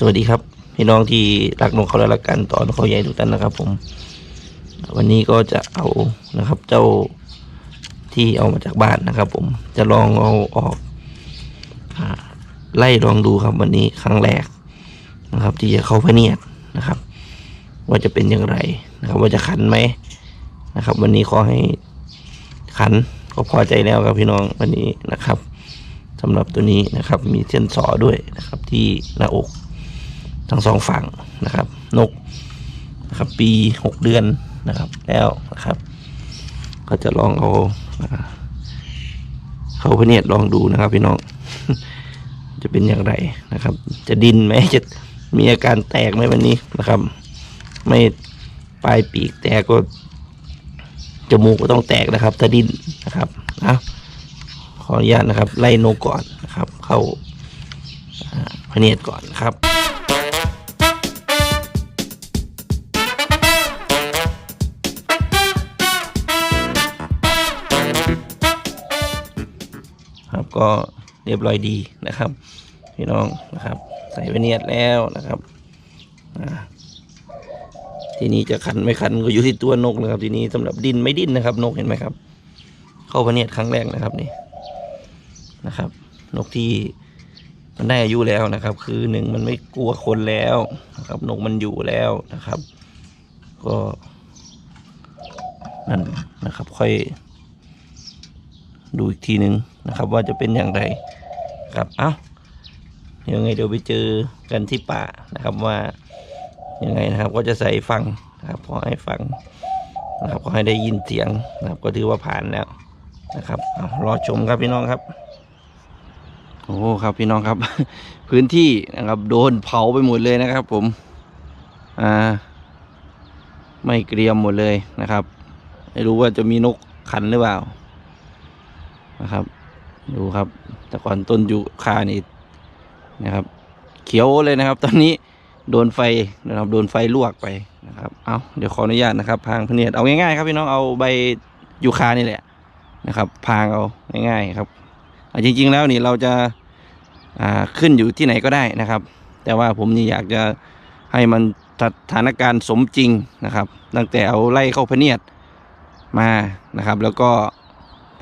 สวัสดีครับพี่น้องที่รักนกเขาและรักกันตอนเขาใหญ่ทุกท่านนะครับ ผม วันนี้ก็จะเอานะครับ เจ้าที่เอามาจากบ้านนะครับ ผมจะลองเอาออกอไล่ลองดูครับ วันนี้ครั้งแรกนะครับ ที่จะเข้าพเนียดนะครับ ว่าจะเป็นอย่างไรนะครับ ว่าจะขันไหมนะครับ วันนี้ขอให้ขันก็พอใจแล้วครับพี่น้องวันนี้นะครับสำหรับตัวนี้นะครับ มีเส้นสอด้วยนะครับ ที่หน้าอก ทั้งสองฝั่งนะครับ นกนะครับ ปีหกเดือนนะครับ แล้วนะครับ ก็จะลองเอาเข้าพเนียดลองดูนะครับ พี่น้อง จะเป็นอย่างไรนะครับ จะดินไหมจะมีอาการแตกไหมวันนี้นะครับ ไม่ปลายปีกแตกก็จมูกก็ต้องแตกนะครับถ้าดินนะครับนะขออนุญาตนะครับ ไล่นกก่อนนะครับ เข้าพเนียดก่อนนครับ ก็เรียบร้อยดีนะครับ พี่น้องนะครับ ใส่ไวเนียดแล้วนะครับทีนี้จะขันไม่ขันก็อยู่ที่ตัวนกนะครับ ทีนี้สำหรับดินไม่ดินนะครับ นกเห็นไหมครับ เข้าพะเนียดครั้งแรกนะครับนี่นะครับ นกที่มันได้อายุแล้วนะครับ คือหนึ่งมันไม่กลัวคนแล้วนะครับ นกมันอยู่แล้วนะครับ ก็นั่นนะครับ ค่อย ดูอีกทีหนึ่งนะครับว่าจะเป็นอย่างไรครับเอ้ายังไงเดี๋ยวไปเจอกันที่ป่านะครับว่ายังไงนะครับก็จะใส่ฟังนะครับขอให้ฟังนะครับขอให้ได้ยินเสียงนะครับก็ถือว่าผ่านแล้วนะครับเอารอชมครับพี่น้องครับโอ้ครับพี่น้องครับ พื้นที่นะครับโดนเผาไปหมดเลยนะครับ ผมอ่าไม่เกรียมหมดเลยนะครับ ไม่รู้ว่าจะมีนกขันหรือเปล่า นะครับ ดูครับ แต่ก่อนต้นยูคานี่นะครับ เขียวเลยนะครับ ตอนนี้โดนไฟนะครับโดนไฟลวกไปนะครับ เอาเดี๋ยวขออนุญาตนะครับ พางพเนียดเอาง่ายๆครับพี่น้องเอาใบยูคานี่แหละนะครับ พางเอาง่ายๆครับจริง ๆ แล้วนี่เราจะาขึ้นอยู่ที่ไหนก็ได้นะครับ แต่ว่าผมนี่อยากจะให้มันสถานการณ์สมจริงนะครับ ตั้งแต่เอาไล่เข้าพเนียดมานะครับ แล้วก็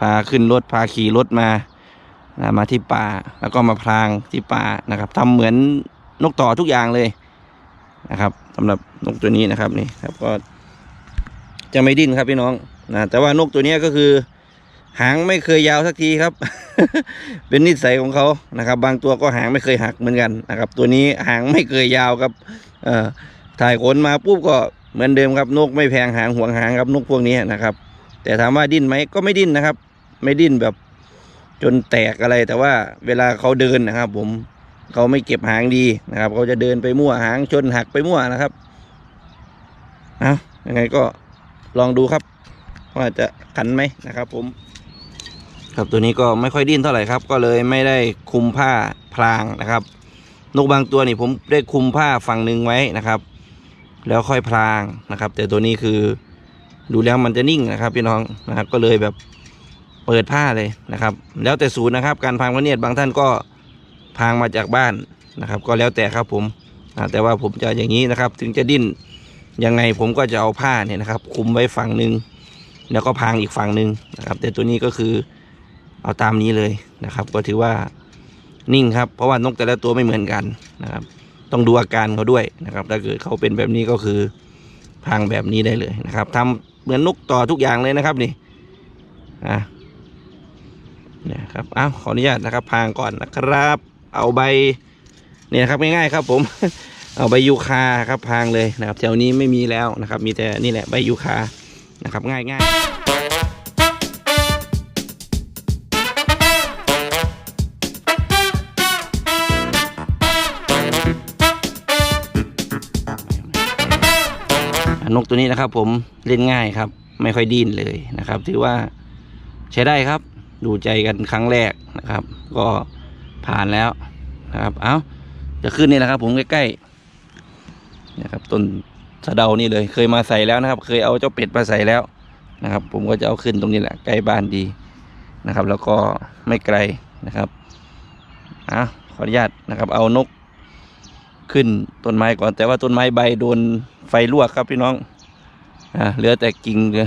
พาขึ้นรถพาขี่รถมานะมาที่ป่าแล้วก็มาพรางที่ป่านะครับทำเหมือนนกต่อทุกอย่างเลยนะครับสำหรับนกตัวนี้นะครับนี่ครับก็จะไม่ดิ้นครับพี่น้องนะแต่ว่านกตัวนี้ก็คือ หางไม่เคยยาวสักทีครับ เป็นนิสัยของเขานะครับ บางตัวก็หางไม่เคยหักเหมือนกันนะครับ ตัวนี้หางไม่เคยยาวครับ เอ่อถ่ายขนมาปุ๊บก็เหมือนเดิมครับนกไม่แพงหางห่วงหางครับนกพวกนี้นะครับ แต่ถามว่าดิ้นไหมก็ไม่ดิ้นนะครับ ไม่ดิ้นแบบจนแตกอะไรแต่ว่าเวลาเขาเดินนะครับ ผมเขาไม่เก็บหางดีนะครับเขาจะเดินไปมั่วหางชนหักไปมั่วนะครับเอายังไงก็ลองดูครับว่าจะขันไหมนะครับ ผม ครับตัวนี้ก็ไม่ค่อยดิ้นเท่าไหร่ครับ ก็เลยไม่ได้คุมผ้าพรางนะครับ นกบางตัวนี่ผมได้คุมผ้าฝั่งหนึ่งไว้นะครับ แล้วค่อยพรางนะครับ แต่ตัวนี้คือดูแล้วมันจะนิ่งนะครับพี่น้องนะครับ ก็เลยแบบ เปิดผ้าเลยนะครับ แล้วแต่ศูนย์นะครับ การพางพระเนียดบางท่านก็พางมาจากบ้านนะครับ ก็แล้วแต่ครับผมแต่ว่าผมจะอย่างนี้นะครับ ถึงจะดิ้นยังไงผมก็จะเอาผ้าเนี่ยนะครับ คุมไว้ฝั่งหนึ่งแล้วก็พางอีกฝั่งหนึ่งนะครับ แต่ตัวนี้ก็คือเอาตามนี้เลยนะครับ ก็ถือว่านิ่งครับ เพราะว่านกแต่ละตัวไม่เหมือนกันนะครับ ต้องดูอาการเขาด้วยนะครับ ถ้าเกิดเขาเป็นแบบนี้ก็คือพางแบบนี้ได้เลยนะครับทำเหมือนนกต่อทุกอย่างเลยนะครับนี่อะเนี่ยครับอ้าวขออนุญาตนะครับพางก่อนนะครับ เอาใบเนี่ยครับง่ายๆครับ ผมเอาใบยูคาครับพางเลยนะครับแถวนี้ไม่มีแล้วนะครับ มีแต่นี่แหละใบยูคานะครับง่ายๆนกตัวนี้นะครับผมเล่นง่ายครับ ไม่ค่อยดิ้นเลยนะครับ ถือว่าใช้ได้ครับ ดูใจกันครั้งแรกนะครับ ก็ผ่านแล้วนะครับ เอาจะขึ้นนี่แหละครับ ผมใกล้ๆนะครับต้นสะเดานี่เลย เคยมาใส่แล้วนะครับ เคยเอาเจ้าเป็ดมาใส่แล้วนะครับ ผมก็จะเอาขึ้นตรงนี้แหละใกล้บ้านดีนะครับ แล้วก็ไม่ไกลนะครับอะขออนุญาตนะครับ เอานกขึ้นต้นไม้ก่อน แต่ว่าต้นไม้ใบโดนไฟลวกครับพี่น้องอ่าเหลือแต่กิ่งเหลือ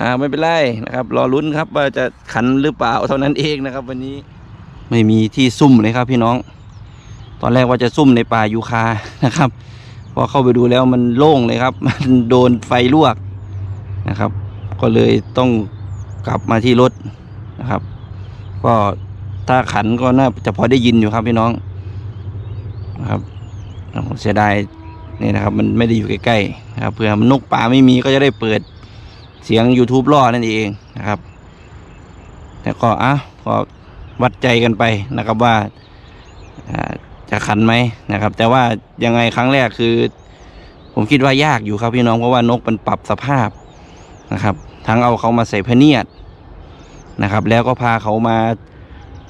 อ่าไม่เป็นไรนะครับ รอลุ้นครับว่าจะขันหรือเปล่าเท่านั้นเองนะครับ วันนี้ไม่มีที่ซุ่มเลยครับ พี่น้อง ตอนแรกว่าจะซุ่มในป่ายูคานะครับพอเข้าไปดูแล้วมันโล่งเลยครับ มันโดนไฟลวกนะครับ ก็เลยต้องกลับมาที่รถนะครับ ก็ถ้าขันก็น่าจะพอได้ยินอยู่ครับพี่น้องนะครับเสียดายนี่นะครับ มันไม่ได้อยู่ใกล้ๆนะครับเผื่อมันนกป่าไม่มีก็จะได้เปิด เสียง YouTube ล่อนั่นเองนะครับ แต่ก็อะก็วัดใจกันไปนะครับว่าจะขันไหมนะครับ แต่ว่ายังไงครั้งแรกคือ ผมคิดว่ายากอยู่ครับพี่น้องเพราะว่านกมันปรับสภาพนะครับ ทั้งเอาเขามาใส่พเนียดนะครับ แล้วก็พาเขามา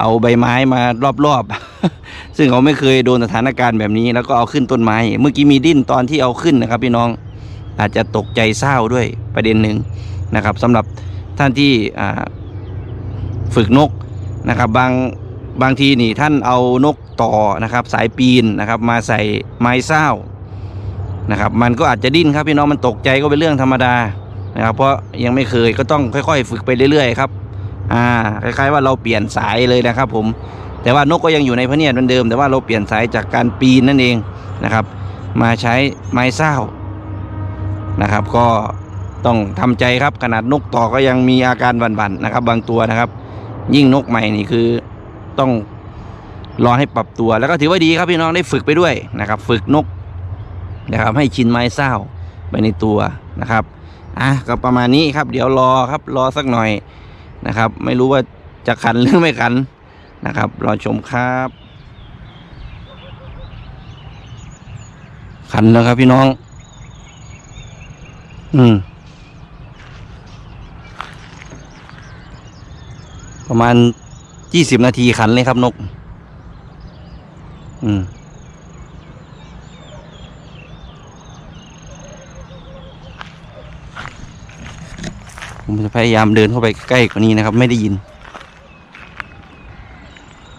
เอาใบไม้มารอบๆ ซึ่งเขาไม่เคยโดนสถานการณ์แบบนี้ แล้วก็เอาขึ้นต้นไม้ เมื่อกี้มีดิ้นตอนที่เอาขึ้นนะครับ พี่น้องอาจจะตกใจเศร้าด้วยประเด็นหนึ่ง นะครับสำหรับท่านที่ฝึกนกนะครับบางบางทีนี่ท่านเอานกต่อนะครับ สายปีนนะครับ มาใส่ไม้เศร้านะครับ มันก็อาจจะดิ้นครับพี่น้องมันตกใจก็เป็นเรื่องธรรมดานะครับ เพราะยังไม่เคยก็ต้องค่อย ๆ ฝึกไปเรื่อยๆครับอ่าคล้ายๆว่าเราเปลี่ยนสายเลยนะครับผมแต่ว่านกก็ยังอยู่ในพระเนียดเหมือนเดิม แต่ว่าเราเปลี่ยนสายจากการปีนนั่นเองนะครับ มาใช้ไม้เศร้านะครับ ก็ ต้องทำใจครับขนาดนกต่อก็ยังมีอาการบั่นๆนะครับ บางตัวนะครับ ยิ่งนกใหม่นี่คือต้องรอให้ปรับตัวแล้วก็ถือว่าดีครับพี่น้องได้ฝึกไปด้วยนะครับ ฝึกนกนะครับ ให้ชินไม้เศร้าไปในตัวนะครับอะก็ประมาณนี้ครับ เดี๋ยวรอครับรอสักหน่อยนะครับ ไม่รู้ว่าจะขันหรือไม่ขันนะครับ รอชมครับ ขันแล้วครับพี่น้อง อืม ประมาณยี่สิบนาทีขันเลยครับนก อืมผมจะพยายามเดินเข้าไปใกล้กว่านี้นะครับ ไม่ได้ยิน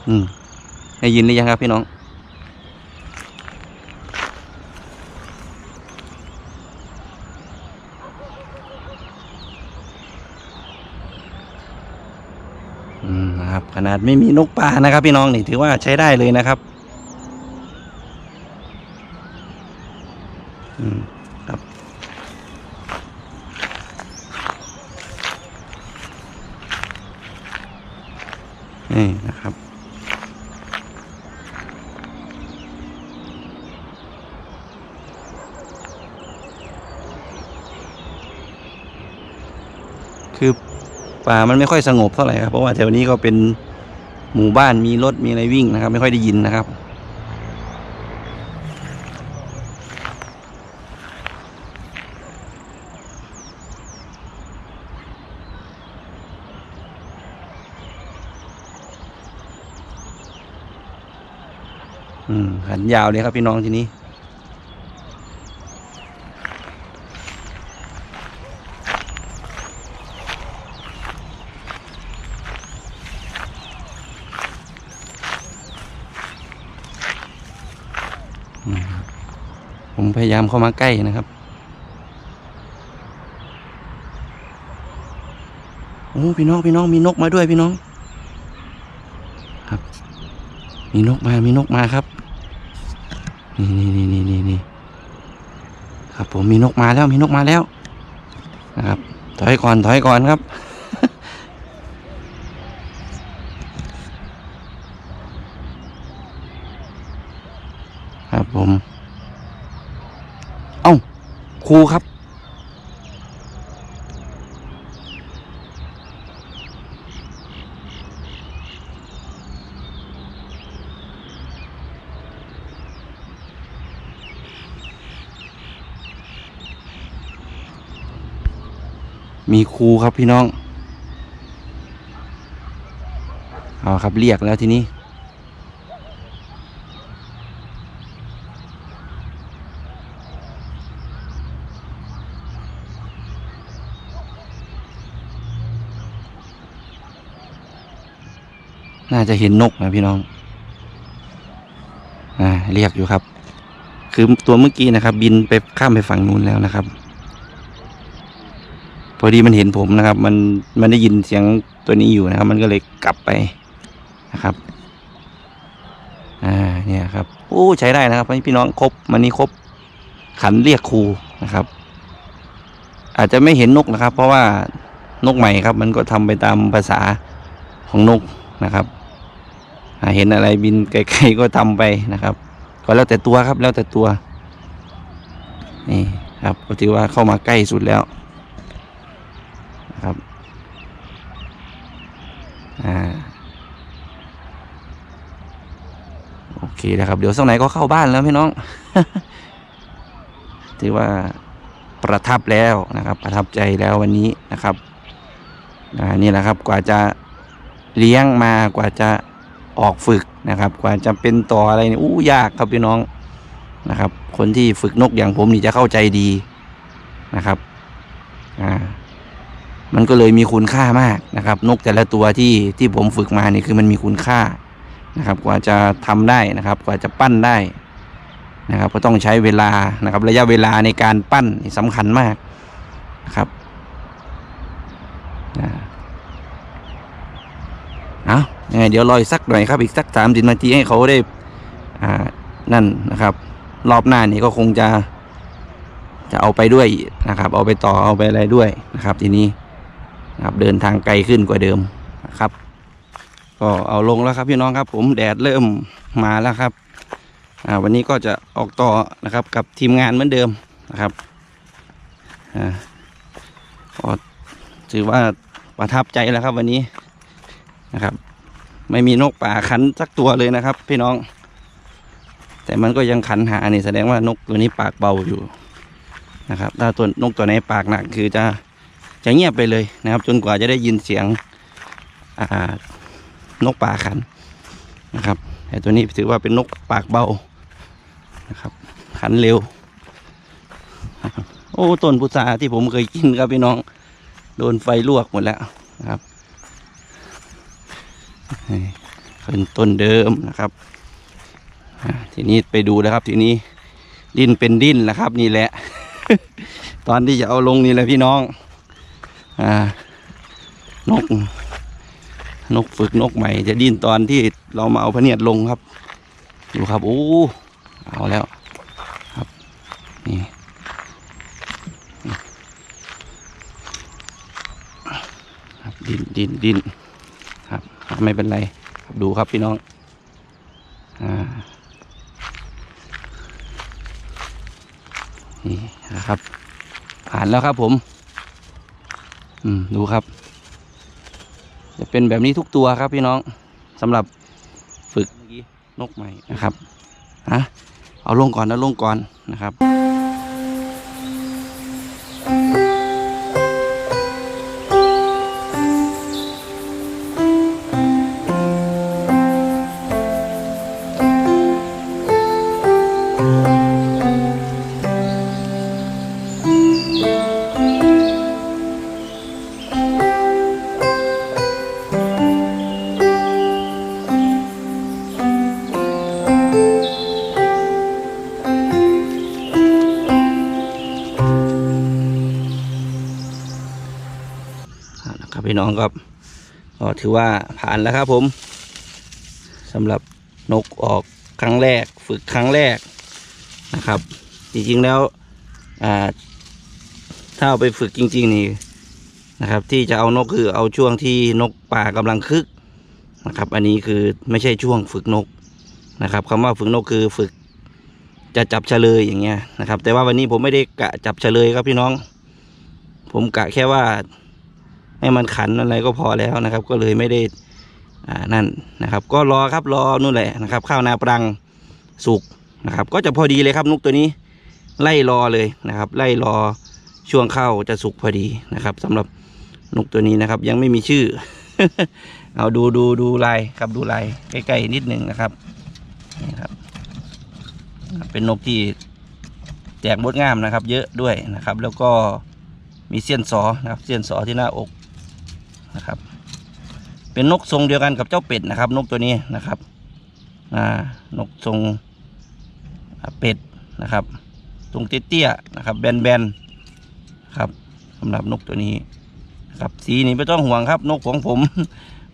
อืม ได้ยินหรือยังครับพี่น้อง นะครับ ขนาดไม่มีนกป่านะครับ พี่น้องนี่ถือว่าใช้ได้เลยนะครับอืมครับนี่นะครับคือ ป่ามันไม่ค่อยสงบเท่าไหร่ครับ เพราะว่าแถวนี้ก็เป็นหมู่บ้านมีรถมีอะไรวิ่งนะครับ ไม่ค่อยได้ยินนะครับ อืมหันยาวเลยครับพี่น้องทีนี้ พยายามเข้ามาใกล้นะครับโอ้พี่น้องพี่น้องมีนกมาด้วยพี่น้อง ครับ มีนกมามีนกมาครับ นี่นี่นี่นี่นี่นี่ครับ ผมมีนกมาแล้วมีนกมาแล้ว นะครับ ถอยก่อนถอยก่อนครับครับผม ครูครับ มีครูครับพี่น้อง เอาครับเรียกแล้วทีนี้ น่าจะเห็นนกนะพี่น้อง อ่า เรียกอยู่ครับ คือตัวเมื่อกี้นะครับ บินไปข้ามไปฝั่งนู้นแล้วนะครับ พอดีมันเห็นผมนะครับ มันมันได้ยินเสียงตัวนี้อยู่นะครับ มันก็เลยกลับไปนะครับ อ่า เนี่ยครับโอ้ใช้ได้นะครับพี่น้องครบมันนี้ครบขันเรียกครูนะครับ อาจจะไม่เห็นนกนะครับ เพราะว่านกใหม่ครับ มันก็ทำไปตามภาษาของนกนะครับ เห็นอะไรบินไกลๆก็ทำไปนะครับ ก็แล้วแต่ตัวครับแล้วแต่ตัว นี่ครับก็ถือว่าเข้ามาใกล้สุดแล้วนะครับอ่าโอเคนะครับ เดี๋ยวสักไหนก็เข้าบ้านแล้วพี่น้อง ถือว่าประทับแล้วนะครับ ประทับใจแล้ววันนี้นะครับอ่านี่แหละครับกว่าจะเลี้ยงมากว่าจะ ออกฝึกนะครับ กว่าจะเป็นต่ออะไรนี่อู้ยากครับพี่น้องนะครับ คนที่ฝึกนกอย่างผมนี่จะเข้าใจดีนะครับอ่ามันก็เลยมีคุณค่ามากนะครับ นกแต่ละตัวที่ที่ผมฝึกมานี่คือมันมีคุณค่านะครับ กว่าจะทำได้นะครับ กว่าจะปั้นได้นะครับก็ต้องใช้เวลานะครับ ระยะเวลาในการปั้นนี่สำคัญมากนะครับอ่า เอายังไงเดี๋ยวรออีกสักหน่อยครับอีกสักสามสิบนาทีให้เขาได้อ่านั่นนะครับ รอบหน้านี่ก็คงจะ จะเอาไปด้วยนะครับ เอาไปต่อเอาไปอะไรด้วยนะครับ ทีนี้นะครับเดินทางไกลขึ้นกว่าเดิมนะครับ ก็เอาลงแล้วครับพี่น้องครับผมแดดเริ่มมาแล้วครับอ่าวันนี้ก็จะออกต่อนะครับกับทีมงานเหมือนเดิมนะครับอ่าก็ถือว่าประทับใจแล้วครับวันนี้ นะครับ ไม่มีนกป่าขันสักตัวเลยนะครับ พี่น้อง แต่มันก็ยังขันหานี่แสดงว่านกตัวนี้ปากเบาอยู่นะครับ ถ้าตัวนกตัวไหนปากหนักคือจะจะเงียบไปเลยนะครับ จนกว่าจะได้ยินเสียงนกป่าขันนะครับแต่ตัวนี้ถือว่าเป็นนกปากเบานะครับ ขันเร็ว โอ้ต้นพุทราที่ผมเคยกินครับพี่น้อง โดนไฟลวกหมดแล้วนะครับ นี่เป็นต้นเดิมนะครับทีนี้ไปดูนะครับ ทีนี้ดินเป็นดินนะครับ นี่แหละ ตอนที่จะเอาลงนี่แหละพี่น้องอนก นกฝึกนกใหม่ จะดิ้นตอนที่เรามาเอาพะเนียดลงครับ ดูครับโอ้เอาแล้วครับนี่ครับดินดินดิน ไม่เป็นไรดูครับพี่น้องอ่านี่นะครับ ผ่านแล้วครับผม อืมดูครับ จะเป็นแบบนี้ทุกตัวครับพี่น้องสำหรับฝึกนกใหม่นะครับฮะเอาลงก่อนนะลงก่อนนะครับ องครับก็ถือว่าผ่านแล้วครับผมสำหรับนกออกครั้งแรกฝึกครั้งแรกนะครับ จริงๆแล้วถ้าเอาไปฝึกจริง ๆ นี่นะครับ ที่จะเอานกคือเอาช่วงที่นกป่ากำลังคึกนะครับ อันนี้คือไม่ใช่ช่วงฝึกนกนะครับคำว่าฝึกนกคือฝึกจะจับเฉลยอย่างเงี้ยนะครับ แต่ว่าวันนี้ผมไม่ได้กะจับเฉลยครับพี่น้อง ผมกะแค่ว่า ให้มันขันอะไรก็พอแล้วนะครับ ก็เลยไม่ได้อ่านั่นนะครับ ก็รอครับรอนู่นแหละนะครับ ข้าวนาปรังสุกนะครับ ก็จะพอดีเลยครับนกตัวนี้ไล่รอเลยนะครับ ไล่รอช่วงเข้าจะสุกพอดีนะครับสำหรับนกตัวนี้นะครับ ยังไม่มีชื่อ เอาดูดูดูลายครับดูลายใกล้ๆนิดหนึ่งนะครับนี่ครับ เป็นนกที่แจกมดงามนะครับ เยอะด้วยนะครับ แล้วก็มีเสี้ยนสอนะครับ เสี้ยนสอที่หน้าอก นะครับ เป็นนกทรงเดียวกันกับเจ้าเป็ดนะครับ นกตัวนี้นะครับนกทรงเป็ดนะครับ ตรงเตี้ยๆนะครับ แบนๆครับสำหรับนกตัวนี้นะครับ สีนี้ไม่ต้องห่วงครับ นกของผม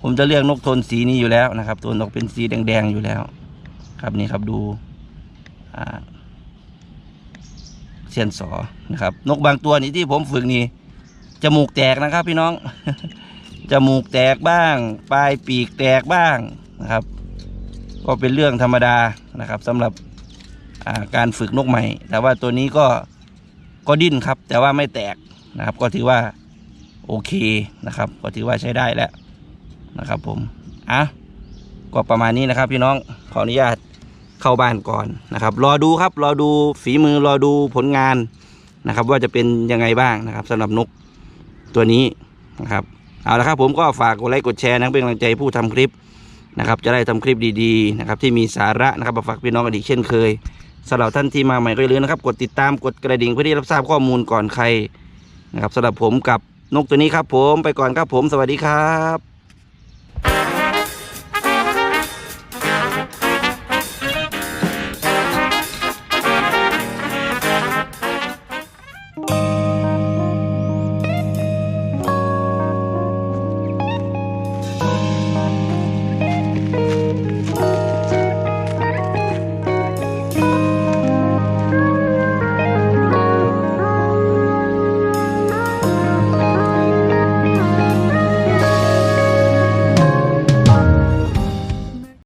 ผมจะเรียกนกโทนสีนี้อยู่แล้วนะครับ ตัวนกเป็นสีแดงๆอยู่แล้ว ครับนี่ครับดูเซียนสอนะครับ นกบางตัวนี่ที่ผมฝึกนี่จมูกแตกนะครับ พี่น้อง จมูกแตกบ้าง ปลายปีกแตกบ้างนะครับ ก็เป็นเรื่องธรรมดานะครับสำหรับาการฝึกนกใหม่ แต่ว่าตัวนี้ก็ก็ดิ้นครับ แต่ว่าไม่แตกนะครับ ก็ถือว่าโอเคนะครับ ก็ถือว่าใช้ได้แล้วนะครับ ผมอะก็ประมาณนี้นะครับ พี่น้องขออนุญาตเข้าบ้านก่อนนะครับ รอดูครับ รอดูฝีมือรอดูผลงานนะครับ ว่าจะเป็นยังไงบ้างนะครับสำหรับนกตัวนี้นะครับ เอาละครับผมก็ฝากกดไลค์กดแชร์นะครับเป็นกำลังใจผู้ทำคลิปนะครับ จะได้ทำคลิปดีๆนะครับที่มีสาระนะครับมาฝากพี่น้องกันอีกเช่นเคยสำหรับท่านที่มาใหม่ก็อย่าลืมนะครับ กดติดตามกดกระดิ่งเพื่อที่รับทราบข้อมูลก่อนใครนะครับสำหรับผมกับนกตัวนี้ครับผมไปก่อนครับผมสวัสดีครับ